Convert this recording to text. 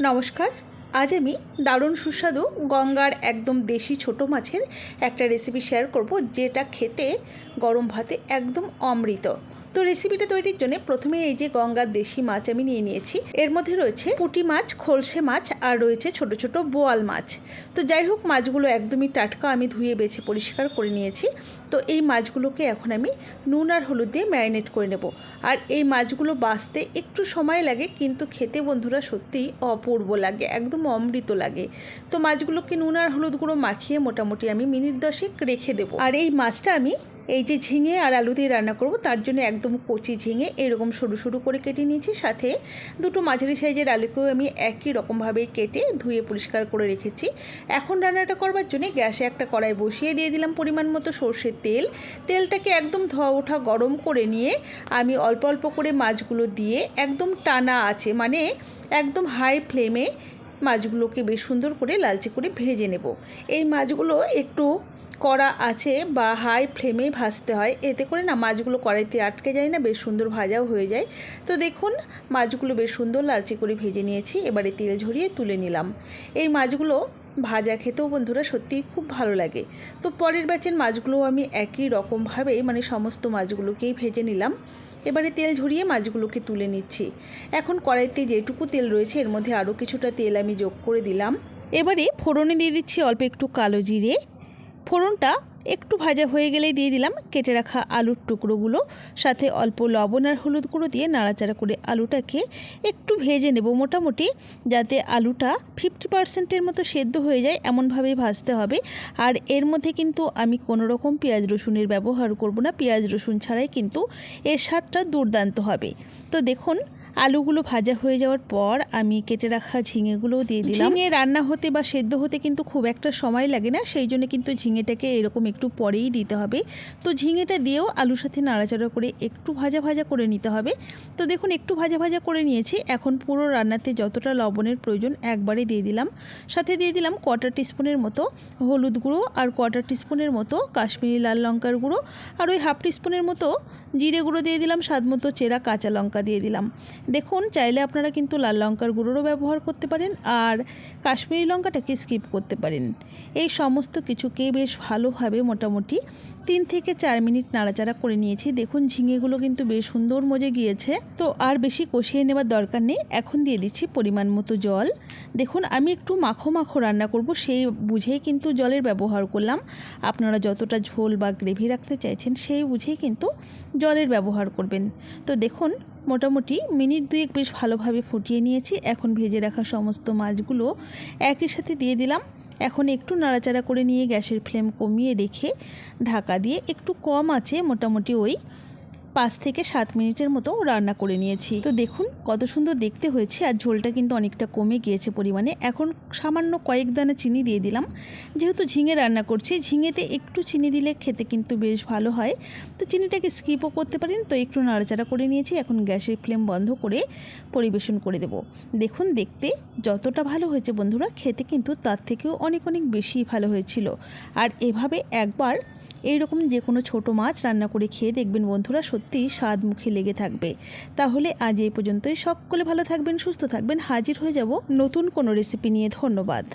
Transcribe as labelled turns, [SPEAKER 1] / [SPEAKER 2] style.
[SPEAKER 1] নমস্কার। আজ আমি দারুণ সুস্বাদু গঙ্গার একদম দেশি ছোট মাছের একটা রেসিপি শেয়ার করব, যেটা খেতে গরম ভাতে একদম অমৃত। তো রেসিপিটা তৈরির জন্য প্রথমে এই যে গঙ্গার দেশি মাছ আমি নিয়ে নিয়েছি, এর মধ্যে রয়েছে পুঁটি মাছ, খলসে মাছ আর রয়েছে ছোট ছোট বোয়াল মাছ। তো যাই হোক, মাছগুলো একদমই টাটকা আমি ধুয়ে বেছে পরিষ্কার করে নিয়েছি। তো এই মাছগুলোকে এখন আমি নুন আর হলুদ দিয়ে ম্যারিনেট করে নেব। আর এই মাছগুলো বাঁচতে একটু সময় লাগে, কিন্তু খেতে বন্ধুরা সত্যিই অপূর্ব লাগে, একদম অমৃত লাগে। তো মাছগুলোকে নুন আর হলুদ গুঁড়ো মাখিয়ে মোটামুটি আমি মিনিট দশেক রেখে দেবো। আর এই মাছটা আমি এই যে ঝিঙে আর আলু দিয়ে রান্না করব, তার জন্য একদম কচি ঝিঙে এরকম সরু সরু করে কেটে নিয়েছি। সাথে দুটো মাঝারি সাইজের আলুকেও আমি একই রকমভাবে কেটে ধুয়ে পরিষ্কার করে রেখেছি। এখন রান্নাটা করবার জন্য গ্যাসে একটা কড়াই বসিয়ে দিয়ে দিলাম পরিমাণ মতো সর্ষের তেল। তেলটাকে একদম ধোয়া ওঠা গরম করে নিয়ে আমি অল্প অল্প করে মাছগুলো দিয়ে একদম টানা আছে মানে একদম হাই ফ্লেমে মাছগুলোকে বেশ সুন্দর করে লালচে করে ভেজে নেব। এই মাছগুলো একটু কড়া আছে বা হাই ফ্লেমে ভাজতে হয়। এতে করে না মাছগুলো কড়াইতে আটকে যায় না, বেশ সুন্দর ভাজাও হয়ে যায়। তো দেখুন, মাছগুলো বেশ সুন্দর লালচে করে ভেজে নিয়েছি। এবারে তেল ঝরিয়ে তুলে নিলাম। এই মাছগুলো ভাজা খেতেও বন্ধুরা সত্যিই খুব ভালো লাগে। তো পরের ব্যাচের মাছগুলো আমি একই রকমভাবে মানে সমস্ত মাছগুলোকেই ভেজে নিলাম। এবারে তেল ঝরিয়ে মাছগুলোকে তুলে নিচ্ছি। এখন কড়াইতে যেটুকু তেল রয়েছে, এর মধ্যে আরও কিছুটা তেল আমি যোগ করে দিলাম। এবারে ফোড়নে দিয়ে দিচ্ছি অল্প একটু কালো জিরে। ফোড়নটা একটু ভাজা হয়ে গেলেই দিয়ে দিলাম কেটে রাখা আলুর টুকরোগুলো। সাথে অল্প লবণ আর হলুদ গুঁড়ো দিয়ে নাড়াচাড়া করে আলুটাকে একটু ভেজে নেব মোটামুটি, যাতে আলুটা ফিফটি পার্সেন্টের মতো সেদ্ধ হয়ে যায়, এমনভাবেই ভাজতে হবে। আর এর মধ্যে কিন্তু আমি কোনো রকম পেঁয়াজ রসুনের ব্যবহার করব না, পেঁয়াজ রসুন ছাড়াই কিন্তু এর স্বাদটা দুর্দান্ত হবে। তো দেখুন আলুগুলো ভাজা হয়ে যাওয়ার পর আমি কেটে রাখা ঝিঙেগুলোও দিয়ে দিলাম। ঝিঙে রান্না হতে বা সেদ্ধ হতে কিন্তু খুব একটা সময় লাগে না, সেই জন্য কিন্তু ঝিঙেটাকে এরকম একটু পরেই দিতে হবে। তো ঝিঙেটা দিয়েও আলুর সাথে নাড়াচাড়া করে একটু ভাজা ভাজা করে নিতে হবে। তো দেখুন, একটু ভাজা ভাজা করে নিয়েছি, এখন পুরো রান্নাতে যতটা লবণের প্রয়োজন একবারে দিয়ে দিলাম। সাথে দিয়ে দিলাম কোয়ার্টার টিস্পুনের মতো হলুদ গুঁড়ো আর কোয়ার্টার টিস্পুনের মতো কাশ্মীরি লাল লঙ্কার গুঁড়ো আর ওই হাফ টিস্পুনের মতো জিরে গুঁড়ো দিয়ে দিলাম, স্বাদ মতো চেরা কাঁচা লঙ্কা দিয়ে দিলাম। দেখুন, চাইলে আপনারা কিন্তু লাল লঙ্কার গুঁড়োরও ব্যবহার করতে পারেন আর কাশ্মীরি লঙ্কাটাকে স্কিপ করতে পারেন। এই সমস্ত কিছুকে বেশ ভালোভাবে মোটামুটি তিন থেকে চার মিনিট নাড়াচাড়া করে নিয়েছি। দেখুন, ঝিঙেগুলো কিন্তু বেশ সুন্দর মজে গিয়েছে। তো আর বেশি কষিয়ে নেবার দরকার নেই। এখন দিয়ে দিচ্ছি পরিমাণ মতো জল। দেখুন, আমি একটু মাখো মাখো রান্না করব, সেই বুঝেই কিন্তু জলের ব্যবহার করলাম। আপনারা যতটা ঝোল বা গ্রেভি রাখতে চাইছেন, সেই বুঝেই কিন্তু জলের ব্যবহার করবেন। তো দেখুন মোটামুটি মিনিট দুয়েক বেশ ভালোভাবে ফুটিয়ে নিয়েছি। এখন ভেজে রাখা সমস্ত মাছগুলো একই সাথে দিয়ে দিলাম। এখন একটু নাড়াচাড়া করে নিয়ে গ্যাসের ফ্লেম কমিয়ে রেখে ঢাকা দিয়ে একটু কম আছে মোটামুটি ওই পাঁচ থেকে সাত মিনিটের মতো রান্না করে নিয়েছি। তো দেখুন, কত সুন্দর দেখতে হয়েছে আর ঝোলটা কিন্তু অনেকটা কমে গিয়েছে পরিমাণে। এখন সামান্য কয়েক দানা চিনি দিয়ে দিলাম। যেহেতু ঝিঙে রান্না করছি, ঝিঙেতে একটু চিনি দিলে খেতে কিন্তু বেশ ভালো হয়। তো চিনিটাকে স্কিপও করতে পারেন। তো একটু নাড়াচাড়া করে নিয়েছি। এখন গ্যাসের ফ্লেম বন্ধ করে পরিবেশন করে দেব। দেখুন, দেখতে যতটা ভালো হয়েছে বন্ধুরা, খেতে কিন্তু তার থেকেও অনেক অনেক বেশি ভালো হয়েছিল। আর এভাবে একবার এইরকম যে কোনো ছোটো মাছ রান্না করে খেয়ে দেখবেন বন্ধুরা সত্যিই স্বাদ মুখে লেগে থাকবে। তাহলে আজ এই পর্যন্তই। সকলে ভালো থাকবেন, সুস্থ থাকবেন। হাজির হয়ে যাব নতুন কোনো রেসিপি নিয়ে। ধন্যবাদ।